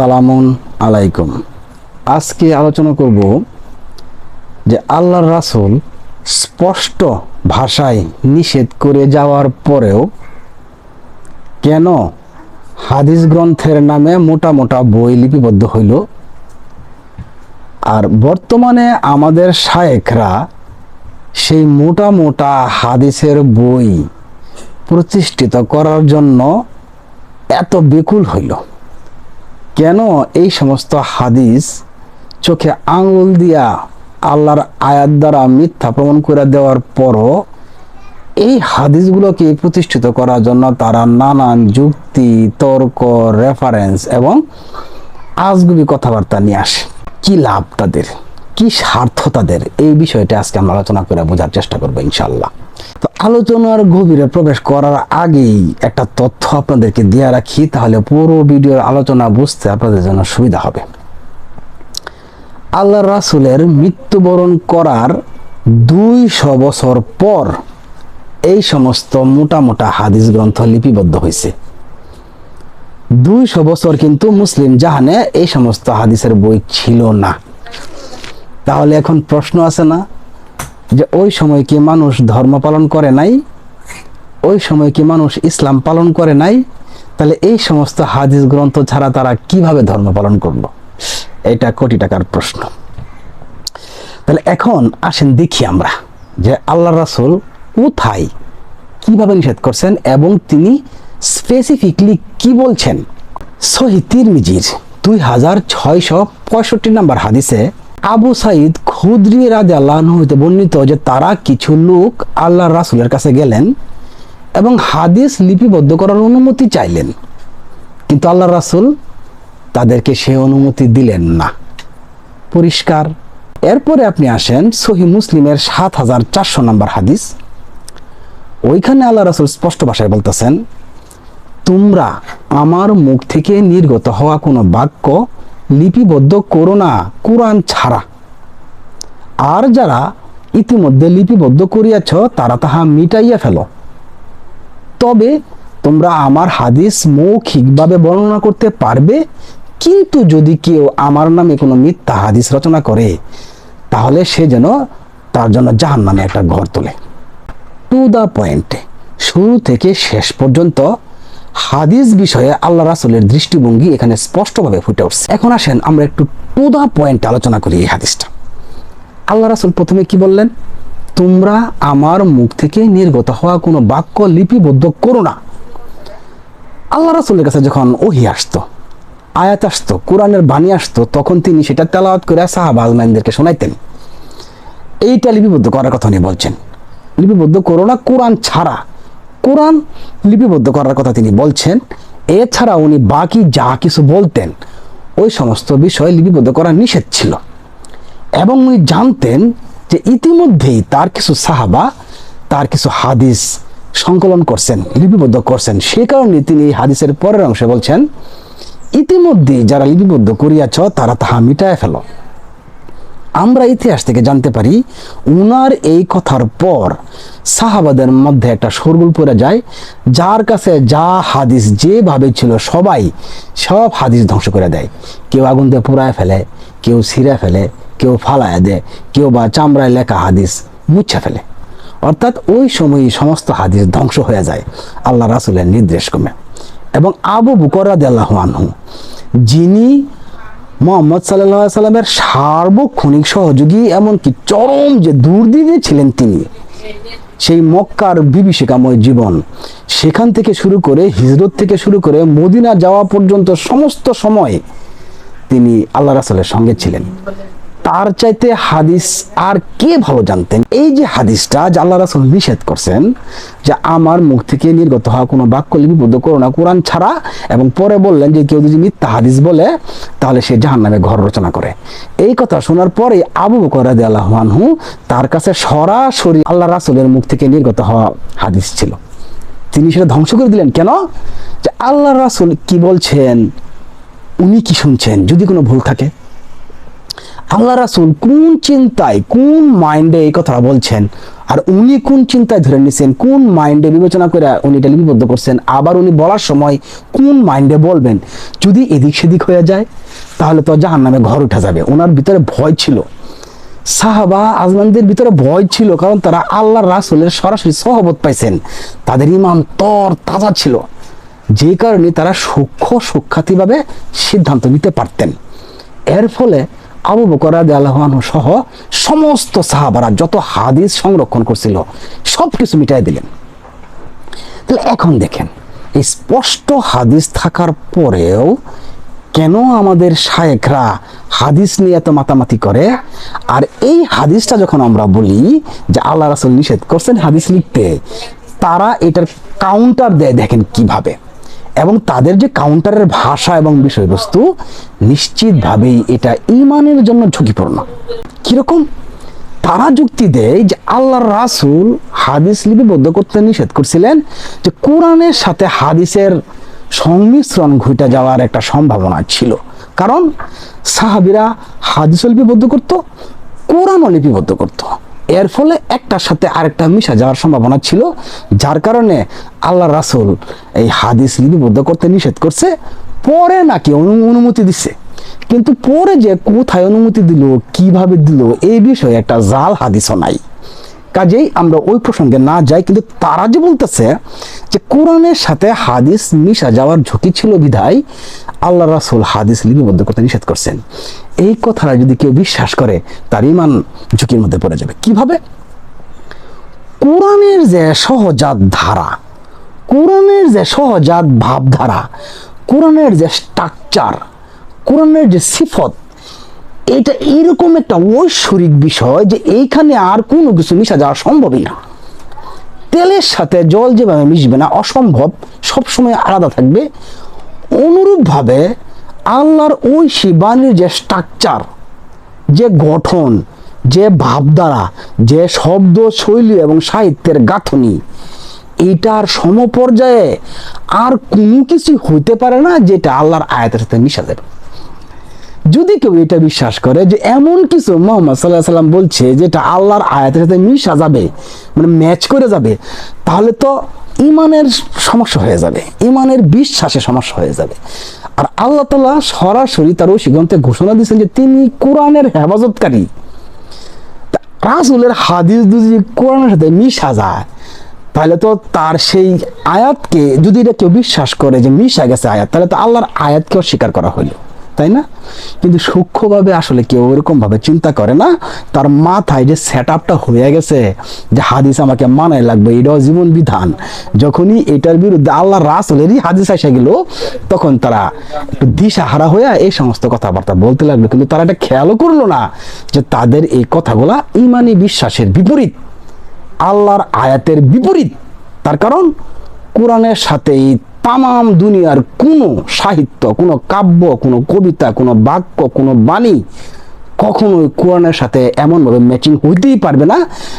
আসসালামুন আলাইকুম। আজকে আলোচনা করব যে আল্লাহর রাসুল স্পষ্ট ভাষায় নিষেধ করে যাওয়ার পরেও কেন হাদিস গ্রন্থের নামে মোটা মোটা বই লিপিবদ্ধ হইল? আর বর্তমানে আমাদের শায়েকরা সেই মোটা মোটা হাদিসের বই প্রতিষ্ঠিত করার জন্য এত বেকুল হইল। কেন এই সমস্ত হাদিস চোখে আঙুল দিয়া আল্লাহর আয়াত দ্বারা মিথ্যা প্রমাণ করে দেওয়ার পরও এই হাদিসগুলোকে প্রতিষ্ঠিত করার জন্য তারা নানান যুক্তি, তর্ক রেফারেন্স এবং আজগুবি কথাবার্তা নিয়ে আসে। কি লাভ তাদের? কি স্বার্থ তাদের? এই বিষয়টা আজকে আমরা আলোচনা করে বোঝার চেষ্টা করব ইনশাল্লাহ তো আলোচনার গভীরে প্রবেশ করার আগেই একটা তথ্য আপনাদেরকে দিয়ে রাখি, তাহলে পুরো ভিডিওর আলোচনা বুঝতে আপনাদের জন্য সুবিধা হবে। আল্লাহ রাসুলের মৃত্যুবরণ করার দুইশো বছর পর এই সমস্ত মোটা মোটা হাদিস গ্রন্থ লিপিবদ্ধ হয়েছে। দুইশো বছর কিন্তু মুসলিম জাহানে এই সমস্ত হাদিসের বই ছিল না। তাহলে এখন প্রশ্ন আছে না? যে ওই সময় কি মানুষ ধর্ম পালন করে নাই? ওই সময় কি মানুষ ইসলাম পালন করে নাই? তাহলে এই সমস্ত হাদিস গ্রন্থ ছাড়া তারা কীভাবে ধর্ম পালন করল? এটা কোটি টাকার প্রশ্ন। তাহলে এখন আসেন দেখি আমরা যে আল্লাহ রাসূল কোথায় কীভাবে নিষেধ করছেন এবং তিনি স্পেসিফিকলি কি বলছেন? সহি তিরমিজির দুই হাজার ছয়শো পঁয়ষট্টি নম্বর হাদিসে আবু সাইদ খুদ্রি রাজা হইতে বর্ণিত যে তারা কিছু লোক আল্লাহ রাসুলের কাছে গেলেন এবং হাদিস লিপিবদ্ধ করার অনুমতি চাইলেন। কিন্তু আল্লাহ রাসুল তাদেরকে সে অনুমতি দিলেন না। পরিষ্কার। এরপরে আপনি আসেন সহি মুসলিমের সাত হাজার চারশো নম্বর হাদিস। ওইখানে আল্লাহ রাসুল স্পষ্ট ভাষায় বলতেছেন, তোমরা আমার মুখ থেকে নির্গত হওয়া কোনো বাক্য লিপিবদ্ধ করো না, কোরআন ছাড়া। আর যারা ইতিমধ্যে লিপিবদ্ধ করিয়াছ, তারা তাহা মিটাইয়া ফেল। তবে তোমরা আমার হাদিস মৌখিকভাবে বর্ণনা করতে পারবে, কিন্তু যদি কেউ আমার নামে কোনো মিথ্যা হাদিস রচনা করে, তাহলে সে যেন তার জন্য জাহান নামে একটা ঘর তোলে। টু দ্য পয়েন্টে, শুরু থেকে শেষ পর্যন্ত হাদিস বিষয়ে আল্লাহ রাসুলের দৃষ্টিভঙ্গি এখানে স্পষ্টভাবে ফুটে উঠছে। এখন আসেন আমরা একটু টু দ্য পয়েন্ট আলোচনা করি এই হাদিসটা। আল্লাহ রাসুল প্রথমে কি বললেন? তোমরা আমার মুখ থেকে নির্গত হওয়া কোনো বাক্য লিপিবদ্ধ করো না। আল্লাহ রাসুলের কাছে যখন ওহি আসতো, আয়াত আসতো, কোরআনের বাণী আসতো, তখন তিনি সেটা তেলাওয়াত করে সাহাবা আলমাইনদেরকে শোনাইতেন। এইটা লিপিবদ্ধ করার কথা উনি বলছেন। লিপিবদ্ধ করো না, কোরআন ছাড়া। কোরআন লিপিবদ্ধ করার কথা তিনি বলছেন। এছাড়া উনি বাকি যা কিছু বলতেন, ওই সমস্ত বিষয় লিপিবদ্ধ করা নিষেধ ছিল। এবং উনি জানতেন যে ইতিমধ্যেই তার কিছু সাহাবা, তার কিছু হাদিস সংকলন করছেন, লিপিবদ্ধ করছেন। সে কারণে তিনি এই হাদিসের পরের অংশে বলছেন ইতিমধ্যে যারা লিপিবদ্ধ করিয়াছ, তারা তাহা মিটায় ফেলো। আমরা ইতিহাস থেকে জানতে পারি, উনার এই কথার পর সাহাবাদের মধ্যে একটা শোরগোল পড়ে যায়, যার কাছে যা হাদিস যেভাবে ছিল সবাই সব হাদিস ধ্বংস করে দেয়। কেউ আগুন দিয়ে পুড়ায় ফেলে, কেউ ছিঁড়ে ফেলে, কেউ ফালায় দেয়, কেউ বা চামড়ায় লেখা হাদিস মুছে ফেলে। অর্থাৎ ওই সময়ই সমস্ত হাদিস ধ্বংস হয়ে যায় আল্লাহ রাসুলের নির্দেশ কমে এবং আবু বুকর রাদিয়াল্লাহু আনহু, যিনি মোহাম্মদ সাল্লাহ সাল্লামের সার্বক্ষণিক সহযোগী এমনকি চরম যে দুর্দিনে ছিলেন তিনি। সেই মক্কার বিভীষিকাময় জীবন। সেখান থেকে শুরু করে, হিজরত থেকে শুরু করে, মদিনা যাওয়া পর্যন্ত সমস্ত সময় তিনি আল্লাহ রাসালের সঙ্গে ছিলেন। তার চাইতে হাদিস আর কে ভালো জানতেন? এই যে হাদিসটা যে আল্লাহ রাসুল নিষেধ করছেন যে আমার মুখ থেকে নির্গত হওয়া কোনো বাক্য লিপিবদ্ধ করো না, কোরআন ছাড়া, এবং পরে বললেন যে কেউ যদি মিথ্যা হাদিস বলে, তাহলে সে জাহান নামে ঘর রচনা করে। এই কথা শোনার পরে আবু বকর রাদিয়াল্লাহু আনহু তার কাছে সরাসরি আল্লাহ রাসুলের মুখ থেকে নির্গত হওয়া হাদিস ছিল। তিনি সেটা ধ্বংস করে দিলেন কেন? যে আল্লাহ রাসুল কি বলছেন, উনি কি শুনছেন, যদি কোনো ভুল থাকে। আল্লাহ রাসুল কোন চিন্তায়, কোন মাইন্ডে এই কথা বলছেন? আর উনি কোন চিন্তায় ধরে নিছেন? কোন মাইন্ডে বিবেচনা করে উনি এটা লিপিবদ্ধ করছেন? আবার উনি বলার সময় কোন মাইন্ডে বলবেন? যদি এদিক সেদিক হয়ে যায়, তাহলে তো জাহান নামে ঘর উঠে যাবে। ওনার ভিতরে ভয় ছিল। সাহাবা, আজমানদের ভিতরে ভয় ছিল, কারণ তারা আল্লাহ রাসুলের সরাসরি সহবত পাইছেন। তাদের ইমান তর তাজা ছিল। যে কারণে তারা সূক্ষ্ম সুখ্যাতিভাবে সিদ্ধান্ত নিতে পারতেন। এর ফলে আবু বকর আল্লাহান সহ সমস্ত সাহাবারা যত হাদিস সংরক্ষণ করছিল সব কিছু মিটাই দিলেন। তাহলে এখন দেখেন, এই স্পষ্ট হাদিস থাকার পরেও কেন আমাদের শায়েখরা হাদিস নিয়ে এত মাতামাতি করে? আর এই হাদিসটা যখন আমরা বলি যে আল্লাহ রাসুল নিষেধ করছেন হাদিস লিখতে, তারা এটার কাউন্টার দেয় দেখেন কীভাবে। এবং তাদের যে কাউন্টারের ভাষা এবং বিষয়বস্তু, নিশ্চিতভাবেই এটা ইমানের জন্য ঝুঁকিপূর্ণ। কীরকম? তারা যুক্তি দেয় যে আল্লাহর রাসুল হাদিস লিপিবদ্ধ করতে নিষেধ করছিলেন যে কোরআনের সাথে হাদিসের সংমিশ্রণ ঘটে যাওয়ার একটা সম্ভাবনা ছিল। কারণ সাহাবিরা হাদিস লিপিবদ্ধ করত, কোরআনও লিপিবদ্ধ করত। এর ফলে একটার সাথে আরেকটা মিশা যাওয়ার সম্ভাবনা ছিল, যার কারণে আল্লাহ রাসুল এই হাদিস লিপিবদ্ধ করতে নিষেধ করছে, পরে নাকি অনু- অনুমতি দিছে। কিন্তু পরে যে কোথায় অনুমতি দিল, কীভাবে দিল, এই বিষয়ে একটা জাল হাদিসও নাই। কাজেই আমরা ওই প্রসঙ্গে না যাই, কিন্তু তারা যে বলতেছে যে কোরআনের সাথে হাদিস মিশা যাওয়ার ঝুঁকি ছিল বিধায় আল্লাহ রাসুল হাদিস লিপিবদ্ধ করতে নিষেধ করছেন। এই কথাটা যদি কেউ বিশ্বাস করে, তার ইমান ঝুঁকির মধ্যে পড়ে যাবে। কীভাবে? কোরআনের যে সহজাত ধারা, কোরআনের যে সহজাত ভাবধারা, কোরআনের যে স্ট্রাকচার কোরআনের যে সিফত এটা এরকম একটা ঐশ্বরিক বিষয় যে এইখানে আর কোনো কিছু মিশা যাওয়া সম্ভবই না। তেলের সাথে জল যেভাবে মিশবে না অসম্ভব, সবসময় আলাদা থাকবে। অনুরূপভাবে আল্লাহর ওই শিবানীর যে স্ট্রাকচার যে গঠন, যে ভাবধারা, যে শব্দ, শৈলী এবং সাহিত্যের গাঁথনি, এটার সমপর্যায়ে আর কোনো কিছু হইতে পারে না যেটা আল্লাহর আয়াতের সাথে মিশা যাবে। যদি কেউ এটা বিশ্বাস করে যে এমন কিছু মোহাম্মদ সাল্লাহ সাল্লাম বলছে যেটা আল্লাহর আয়াতের সাথে মিশা যাবে মানে ম্যাচ করে যাবে, তাহলে তো ইমানের সমস্যা হয়ে যাবে, ইমানের বিশ্বাসে সমস্যা হয়ে যাবে। আর আল্লাহ তালা সরাসরি তার ওই সিদ্ধান্তে ঘোষণা দিয়েছেন যে তিনি কোরআনের হেফাজতকারী। রাসুলের হাদিস যদি কোরআনের সাথে মিশা যায়, তাহলে তো তার সেই আয়াতকে যদি এটা কেউ বিশ্বাস করে যে মিশা গেছে আয়াত, তাহলে তো আল্লাহর আয়াতকে অস্বীকার করা হলো তাই না? কিন্তু সূক্ষ্মভাবে আসলে কেউ ওরকম ভাবে চিন্তা করে না। তার মাথায় যে সেট আপটা হয়ে গেছে, যে হাদিস আমাকে মানায় লাগবে, এটাও জীবন বিধান। যখনই এটার বিরুদ্ধে আল্লাহ রাসুলেরই হাদিস এসে গেল, তখন তারা একটু দিশাহারা হয়ে এই সমস্ত কথাবার্তা বলতে লাগল। কিন্তু তারা এটা খেয়ালও করল না যে তাদের এই কথাগুলা ইমানি বিশ্বাসের বিপরীত। আল্লাহর আয়াতের বিপরীত। তার কারণ, কোরআনের সাথে এই তামাম দুনিয়ার কোনো সাহিত্য, কোনো কাব্য, কোনো কবিতা, কোনো বাক্য, কোনো বাণী কখনোই কোরআনের সাথে এমনভাবে ম্যাচিং হইতেই পারবে না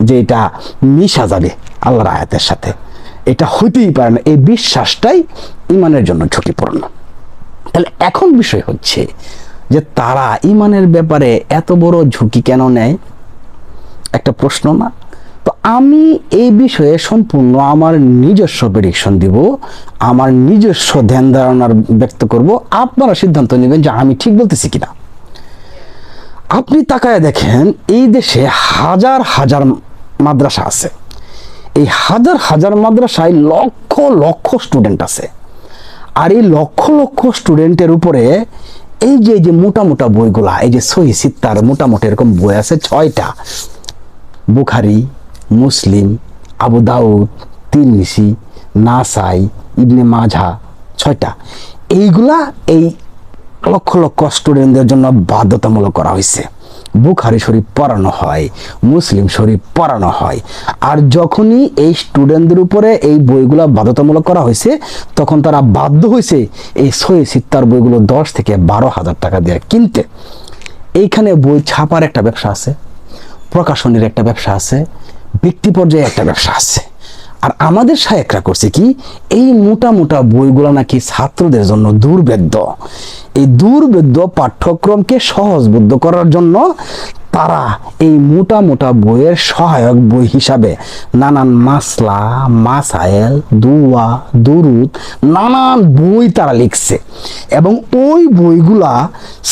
যে এটা মিশা যাবে আল্লাহর আয়াতের সাথে। এটা হইতেই পারে না। এই বিশ্বাসটাই ইমানের জন্য ঝুঁকিপূর্ণ। তাহলে এখন বিষয় হচ্ছে যে তারা ইমানের ব্যাপারে এত বড় ঝুঁকি কেন নেয়? একটা প্রশ্ন না? তো আমি এই বিষয়ে সম্পূর্ণ আমার নিজস্ব প্রেডিকশন দিব, আমার নিজস্ব ধ্যান ধারণার ব্যক্ত করব। আপনারা সিদ্ধান্ত নেবেন যে আমি ঠিক বলতেছি কিনা। আপনি তাকায় দেখেন, এই দেশে হাজার হাজার মাদ্রাসা আছে। এই হাজার হাজার মাদ্রাসায় লক্ষ লক্ষ স্টুডেন্ট আছে। আর এই লক্ষ লক্ষ স্টুডেন্টের উপরে এই যে যে মোটা মোটা বইগুলা, এই যে সহি সিত্তার মোটামুটি এরকম বই আছে ছয়টা। বুখারি মুসলিম, আবু দাউদ তিরমিসি নাসাই, ইবনে মাঝা ছয়টা। এইগুলা এই লক্ষ লক্ষ স্টুডেন্টদের জন্য বাধ্যতামূলক করা হয়েছে। বুখারি শরীফ পড়ানো হয়, মুসলিম শরীফ পড়ানো হয়। আর যখনই এই স্টুডেন্টদের উপরে এই বইগুলো বাধ্যতামূলক করা হয়েছে, তখন তারা বাধ্য হয়েছে এই সহি সিত্তার বইগুলো দশ থেকে বারো হাজার টাকা দিয়ে কিনতে। এইখানে বই ছাপার একটা ব্যবসা আছে, প্রকাশনের একটা ব্যবসা আছে ব্যক্তি পর্যায়ে একটা ব্যবসা আছে। আর আমাদের সাহেকরা করছে কি, এই মোটা মোটা বইগুলো নাকি ছাত্রদের জন্য দুর্বেদ্য এই দুর্বেদ্য পাঠ্যক্রমকে সহজবদ্ধ করার জন্য তারা এই মোটা মোটা বইয়ের সহায়ক বই হিসাবে নানান মাসলা, মাসায়েল, দুয়া, দুরুদ, নানান বই তারা লিখছে। এবং ওই বইগুলা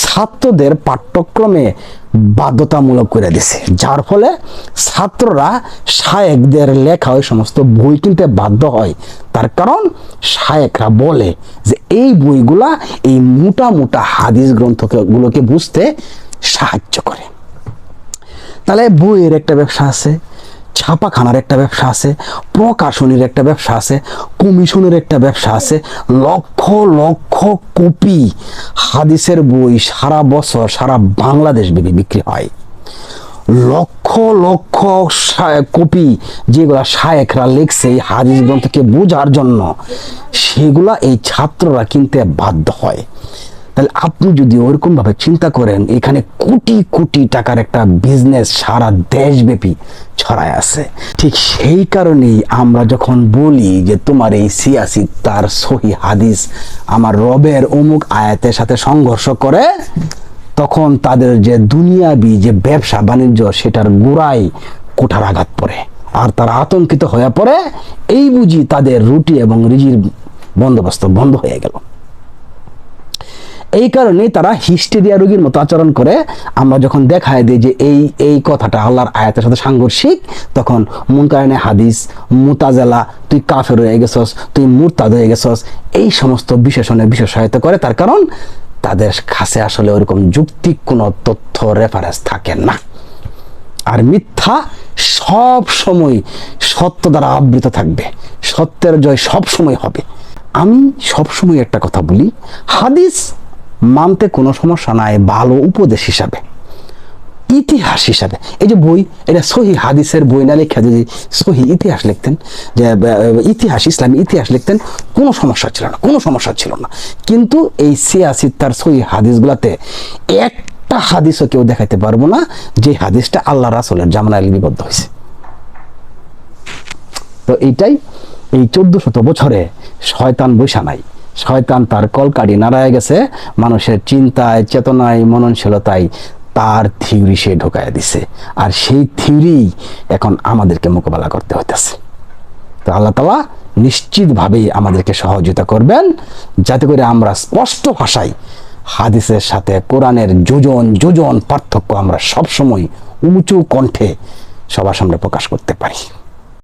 ছাত্রদের পাঠ্যক্রমে বাধ্যতামূলক করে দিছে। যার ফলে ছাত্ররা শায়েকদের লেখা ওই সমস্ত বই কিনতে বাধ্য হয়। তার কারণ শায়েকরা বলে যে, এই বইগুলা এই মোটা মোটা হাদিস গ্রন্থগুলোকে বুঝতে সাহায্য করে। তাহলে বইয়ের একটা ব্যবসা আছে। ছাপাখানার একটা ব্যবসা আছে, প্রকাশনীর একটা ব্যবসা আছে, কমিশনের একটা ব্যবসা আছে, লক্ষ লক্ষ কপি হাদিসের বই সারা বছর সারা বাংলাদেশ বিক্রি হয়। লক্ষ লক্ষ কপি যেগুলা শায়েকরা লিখছে এই হাদিস গ্রন্থকে বোঝার জন্য, সেগুলা এই ছাত্ররা কিনতে বাধ্য হয়। তাহলে আপনি যদি ওরকম ভাবে চিন্তা করেন, এখানে কোটি কোটি টাকার একটা বিজনেস সারা দেশব্যাপী ছড়ায় আছে। ঠিক সেই কারণেই আমরা যখন বলি যে তোমার এই সিয়াসি, তার সহি হাদিস আমার রবের অমুক আয়াতের সাথে সংঘর্ষ করে, তখন তাদের যে দুনিয়াবি যে ব্যবসা বাণিজ্য, সেটার গোড়ায় কোঠার আঘাত পড়ে। আর তারা আতঙ্কিত হয়ে পড়ে, এই বুঝি তাদের রুটি এবং রিজির বন্দোবস্ত বন্ধ হয়ে গেল। এই কারণে তারা হিস্টেরিয়া রোগীর মতো আচরণ করে। আমরা যখন দেখায় দিই যে এই এই কথাটা আল্লাহর আয়াতের সাথে সাংঘর্ষিক, তখন মুনকায়নে হাদিস, মুতাজালা, তুই কাফের হয়ে গেছস, তুই মুরতাদ হয়ে গেছস, এই সমস্ত বিশেষণে বিশেষায়িত করে। তার কারণ, তাদের কাছে আসলে ওরকম যুক্তি, কোনো তথ্য রেফারেন্স থাকে না। আর মিথ্যা সব সময় সত্য দ্বারা আবৃত থাকবে। সত্যের জয় সব সময় হবে। আমি সব সময় একটা কথা বলি, হাদিস মানতে কোনো সমস্যা নাই, ভালো উপদেশ হিসাবে। ইতিহাস হিসাবে। এই যে বই, এটা সহি হাদিসের বই না লেখা যদি সহি ইতিহাস লিখতেন, যে ইতিহাস, ইসলামী ইতিহাস লিখতেন, কোনো সমস্যা ছিল না, কোনো সমস্যা ছিল না। কিন্তু এই সিয়াসি তার সহি হাদিসগুলাতে একটা হাদিসও কেউ দেখাইতে পারব না, যে হাদিসটা আল্লাহ রাসুলের জামানায় লিপিবদ্ধ হয়েছে তো এইটাই এই চোদ্দ শত বছরে শয়তান বৈশা নাই। শয়তান তার কলকাটি নাড়ায় গেছে, মানুষের চিন্তায়, চেতনায়, মননশীলতায় তার থিওরি সে ঢোকায় দিছে। আর সেই থিওরি এখন আমাদেরকে মোকাবেলা করতে হইতেছে। তো আল্লাহ তালা নিশ্চিতভাবেই আমাদেরকে সহযোগিতা করবেন, যাতে করে আমরা স্পষ্ট ভাষায় হাদিসের সাথে কোরআনের যোজন যোজন পার্থক্য আমরা সবসময় উঁচু কণ্ঠে সবার সামনে প্রকাশ করতে পারি।